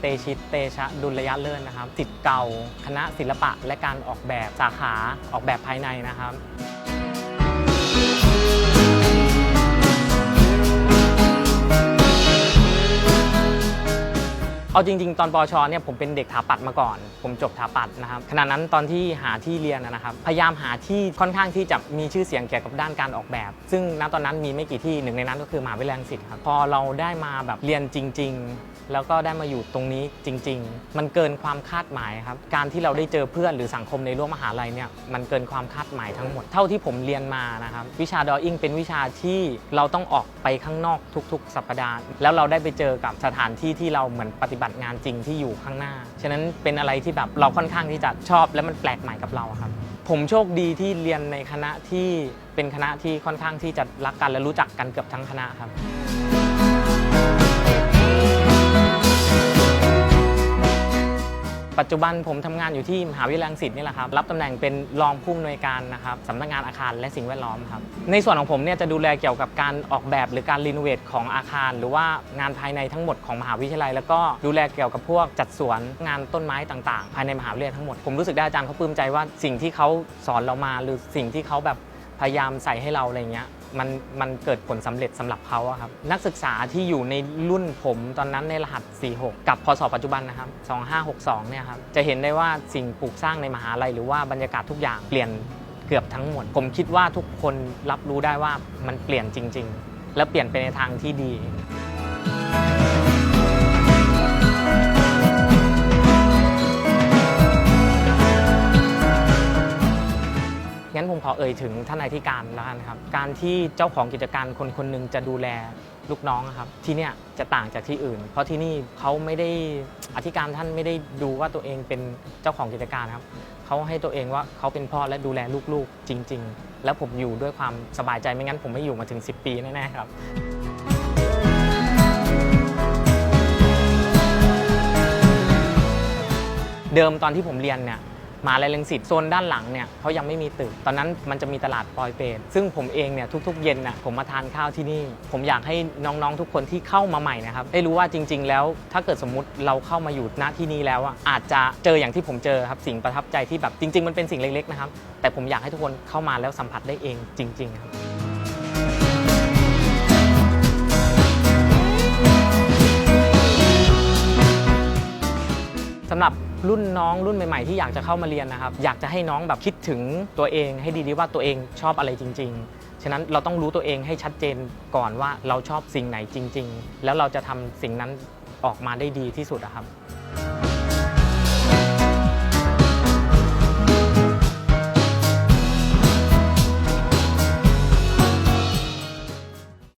เตชิตเตชะดุลยะเลิศนะครับสิทธิ์เก่า คณะศิลปะและการออกแบบสาขาออกแบบภายในนะครับ เอาจริง ๆ ตอนปอชเนี่ยผมเป็นเด็กถาปัดมาก่อน ผมจบถาปัดนะครับขณะนั้นตอนที่หาที่เรียนนะครับ พยายามหาที่ค่อนข้างที่จะมีชื่อเสียงเกี่ยวกับด้านการออกแบบ ซึ่งณตอนนั้นมีไม่กี่ที่หนึ่งในนั้นก็คือมหาวิทยาลัยรังสิตครับพอเราได้มาแบบเรียนจริง ๆ แล้วก็ได้มาอยู่ตรงนี้จริง ๆ มันเกินความคาดหมายครับการที่เราได้เจอเพื่อนหรือสังคมในรั้วมหาลัยเนี่ยมันเกินความคาดหมายทั้งหมดเท่าที่ผมเรียนมานะครับวิชาดออิ่งเป็นวิชาที่เราต้องออกไปข้างนอกทุก ๆ สัปดาห์แล้วเราได้ไปเจอกับสถานที่ที่เราเหมือนปฏิบัติงานจริงที่อยู่ข้างหน้า ฉะนั้นเป็นอะไรที่แบบเราค่อนข้างที่จะชอบ และมันแปลกใหม่กับเราครับ ผมโชคดีที่เรียนในคณะที่เป็นคณะที่ค่อนข้างที่จะรักกันและรู้จักกันเกือบทั้งคณะครับ จจุบันผมทำงานอยู่ที่มหาวิทยาลัยรังสิตนี่แหละครับ รับตำแหน่งเป็นรองผู้อำนวยการนะครับสำนักงานอาคารและสิ่งแวดล้อมครับ ในส่วนของผมเนี่ยจะดูแลเกี่ยวกับการออกแบบหรือการรีโนเวทของอาคาร หรือว่างานภายในทั้งหมดของมหาวิทยาลัย แล้วก็ดูแลเกี่ยวกับพวกจัดสวนงานต้นไม้ต่างๆ ภายในมหาวิทยาลัยทั้งหมด ผมรู้สึกได้อาจารย์เขาปลื้มใจว่าสิ่งที่เขาสอนเรามาหรือสิ่งที่เขาแบบพยายามใส่ให้เราอะไรเงี้ย มันมันเกิดผลสำเร็จสำหรับเขาครับนักศึกษาที่อยู่ในรุ่นผมตอนนั้นในรหัส 46 กับพศปัจจุบันนะครับ 2562 เนี่ยครับจะเห็นได้ว่าสิ่งปลูกสร้างในมหาลัยหรือว่าบรรยากาศทุกอย่างเปลี่ยนเกือบทั้งหมด ผมคิดว่าทุกคนรับรู้ได้ว่ามันเปลี่ยนจริง ๆ และเปลี่ยนไปในทางที่ดี ขอเอ่ยถึงท่านอธิการแล้วกันครับ การที่เจ้าของกิจการคนคนหนึ่งจะดูแลลูกน้องครับ ที่เนี่ยจะต่างจากที่อื่น เพราะที่นี่เขาไม่ได้อธิการท่านไม่ได้ดูว่าตัวเองเป็นเจ้าของกิจการครับเขาให้ตัวเองว่าเขาเป็นพ่อและดูแลลูกๆ จริง ๆ แล้วผมอยู่ด้วยความสบายใจไม่งั้นผมไม่อยู่มาถึง 10 ปีแน่ๆครับเดิมตอนที่ผมเรียนเนี่ย มหาลัยลังสิตโซนด้านหลังเนี่ยเขายังไม่มีตึก ตอนนั้นมันจะมีตลาดปอยเปรตซึ่งผมเองเนี่ยทุกๆเย็นน่ะผมมาทานข้าวที่นี่ ผมอยากให้น้องๆทุกคนที่เข้ามาใหม่นะครับได้รู้ว่าจริง ๆ แล้ว ถ้าเกิดสมมุติเราเข้ามาอยู่ณที่นี้แล้วอะอาจจะเจออย่างที่ผมเจอครับสิ่งประทับใจที่แบบจริง ๆ มันเป็นสิ่งเล็กๆนะครับแต่ผมอยากให้ทุกคนเข้ามาแล้วสัมผัสได้เองจริง ๆ ครับสำหรับ รุ่นน้องรุ่นใหม่ๆที่อยากจะเข้ามาเรียนนะครับ อยากจะให้น้องแบบคิดถึงตัวเองให้ดีๆว่าตัวเองชอบอะไรจริง ๆ ฉะนั้นเราต้องรู้ตัวเองให้ชัดเจนก่อนว่าเราชอบสิ่งไหนจริง ๆ แล้วเราจะทำสิ่งนั้นออกมาได้ดีที่สุดอะครับ